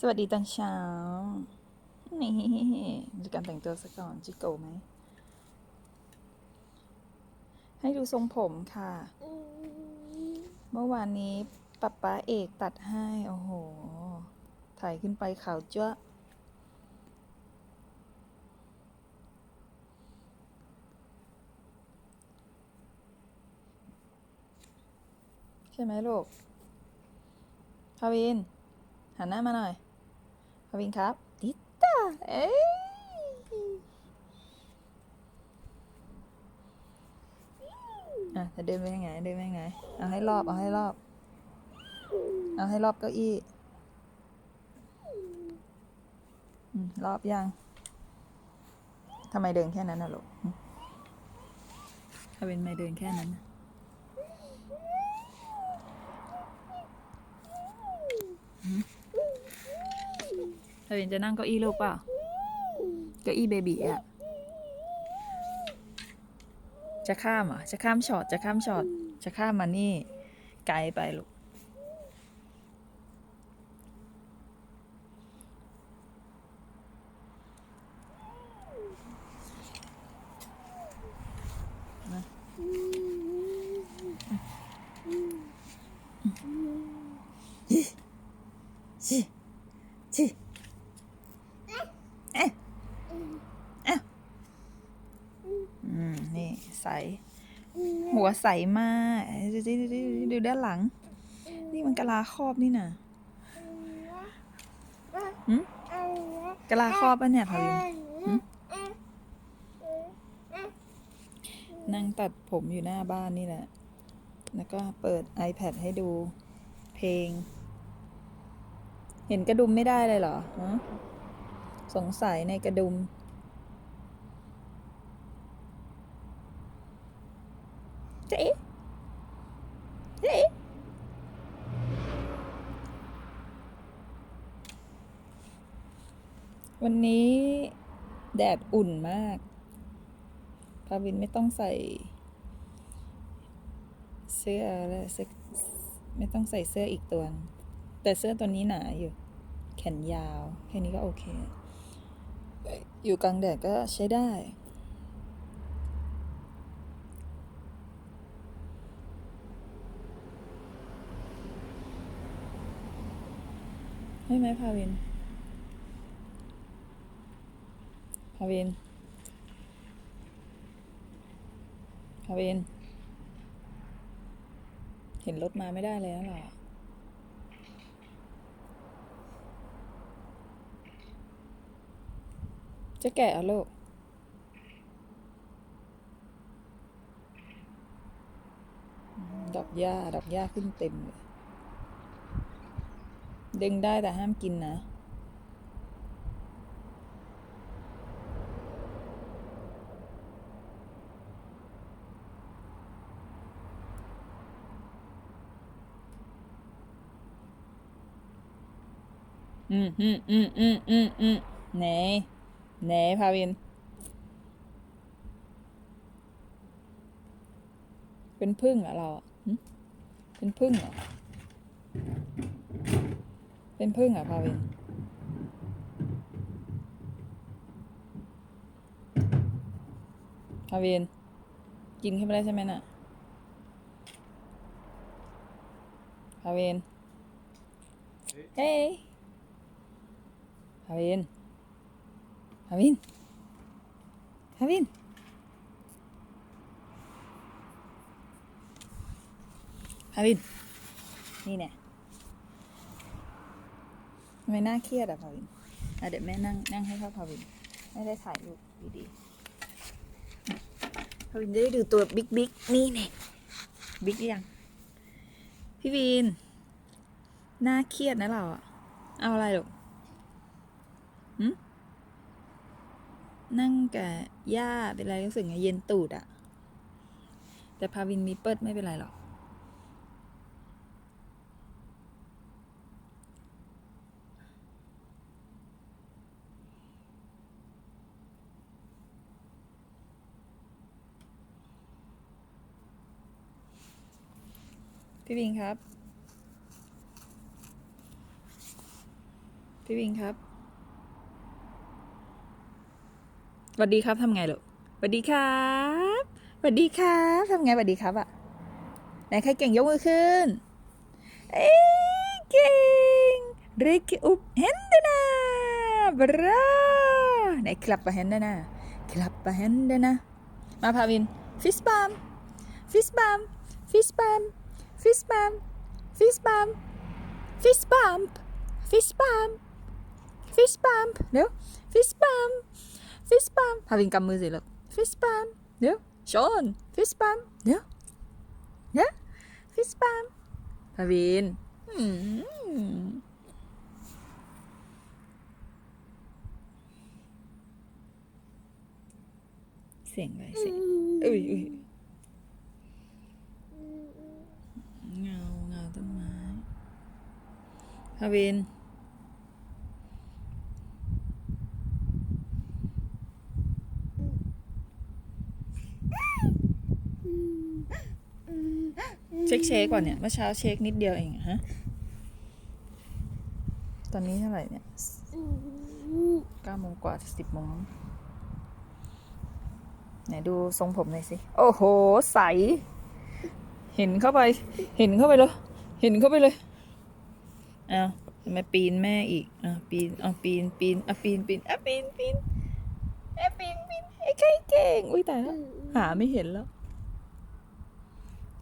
สวัสดีตอนเช้า นี่ดูการแต่งตัวซะก่อนจิโกไหม ให้ดูทรงผมค่ะ เมื่อวานนี้ป๊าป๊าเอกตัดให้ โอ้โห ถ่ายขึ้นไปขาวจ้วใช่ไหมลูกพาวิน หันหน้ามาหน่อย พาวินครับติตตาเอ้ยอะจะเดินไปยังไงเดินไปยังไง เอาให้รอบ เอาให้รอบ เอาให้รอบเก้าอี้รอบยังทำไมเดินแค่นั้นน่ะลูกทำเป็นไม่เดินแค่นั้นน่ะหึทำ เป็นจะนั่งเก้าอี้ลูกเปล่าเก้าอี้เบบีอะ จะข้ามอะ จะข้ามช็อต จะข้ามช็อต จะข้ามมานี่ ไกลไปลูกชิชิเอ๊ะเอ๊ะอืม นี่ ใส หัวใสมากดูดิดูดิดูด้านหลัง นี่มันกะลาครอบนี่น่ะหืมกะลาครอบปะเนี่ยพาวินหืมนั่งตัดผมอยู่หน้าบ้านนี่แหละ แล้วก็เปิด iPad ให้ดูเพลง เห็นกระดุมไม่ได้เลยเหรอฮะสงสัยในกระดุม เจ๊เจ๊วันนี้แดดอุ่นมากพาวินไม่ต้องใส่ เสื้อแล้วไม่ต้องใส่เสื้ออีกตัว แต่เสื้อตัวนี้หนาอยู่ แขนยาว แค่นี้ก็โอเค อยู่กลางแดดก็ใช้ได้ ให้ไหมพาเวนพาเวนพาเวนเห็นรถมาไม่ได้เลยหรอจะแกะเหรลูกดอกหญ้า ดอกหญ้าขึ้นเต็มเลย ดึงได้แต่ห้ามกินนะอืมอืมอืมอืมอืมอืมไหนไหนพาวิน เป็นพึ่งเหรอเราเป็นพึ่งเหรอ เป็นพึ่งเหรอพาวินพาวินกินขึ้นไปได้ใช่ไหมน่ะพาวินเฮ้ยพาวินพาวินพาวินพาวินนี่เนี่ย ไมน่าเครียดอะพาวินอะเดี๋ยวแม่นั่งนั่งให้พ่อพาวิน ไม่ได้ถ่ายรูปดีๆพาวินจะได้ดูตัวบิ๊กบิ๊กนี่เนี่ยบิ๊กยัง พี่วิน น่าเครียดนะเราอะเอาอะไรหรอกหืมนั่งกับย่าเป็นไรรู้สึกไงเย็นตูดอะแต่พาวินมีเปิดไม่เป็นไรหรอก พี่วิงครับ พี่วิงครับสวัสดีครับทำไงลูกสวัสดีครับสวัสดีครับทำไงสวัสดีครับอะไหนใครเก่งยกมือขึ้น เอ้เก่งเรกิอุปเฮนเดนาบราไหนกลับไปเฮนเดนากลับไปเฮนเดนามาพาวิน ฟิสบัมฟิสบัมฟิสบัม fist bump, fist bump, fist bump, fist bump, fist bump. Nếu fist bump, fist bump. Hà Vinh cầm mưa gì lực. Fist bump. Nếu Sean, fist bump. Nếu Yeah, fist bump. Hà Vinh. Mm. Xiển lại xiển. Ui ui. พาวิน เช็คเช็คก่อนเนี่ย เมื่อเช้าเช็คนิดเดียวเองฮะ ตอนนี้เท่าไหร่เนี่ยเก้าโมงกว่าสิบโมงไหนดูทรงผมหน่อยสิ โอ้โห ใส เห็นเข้าไป เห็นเข้าไปเลย เห็นเข้าไปเลย อ้าวทำไมปีนแม่อีกอะปีนเอาปีนปีนอะปีนปีนอะปีนปีนอะปีนปีนไอ้ใครเก่งอุ้ยตายแล้วหาไม่เห็นแล้ว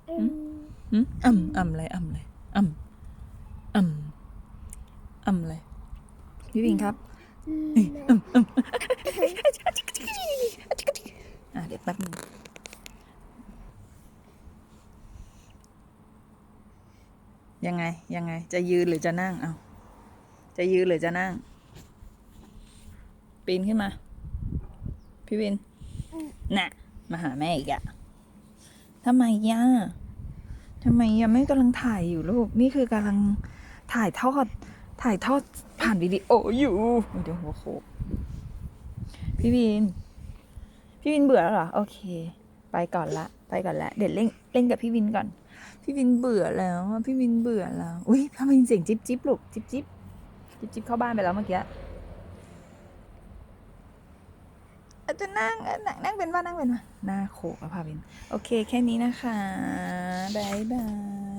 หืมอ่ำอ่ำอะไรอ่ำอะไรอ่ำอ่ำอ่ำอะไรพี่วิงครับนี่อ่ำอ่ำอะเดี๋ยวแป๊บนึง ยังไง ยังไง จะยืนหรือจะนั่ง เอาจะยืนหรือจะนั่ง ปีนขึ้นมา พี่วิน น่ะ มาหาแม่อีกอะทำไมย่าทำไมยังไม่กำลังถ่ายอยู่ลูก นี่คือกำลังถ่ายทอด ถ่ายทอดผ่านวิดีโออยู่เดี๋ยวหัวโขกพี่วิน พี่วินเบื่อแล้วเหรอ โอเค ไปก่อนละ ไปก่อนละ เดี๋ยวเล่นเล่นกับพี่วินก่อน พี่วินเบื่อแล้วพี่วินเบื่อแล้ว อุ้ยพี่วินเสียงจิ๊บจิ๊บลูกจิ๊บจิ๊บจิ๊บจิ๊บเข้าบ้านไปแล้วเมื่อกี้อาจจะนั่งนั่งนั่งเป็นว่านั่งเป็นว่าหน้าโขกอะพาวิน โอเคแค่นี้นะคะ บ๊ายบาย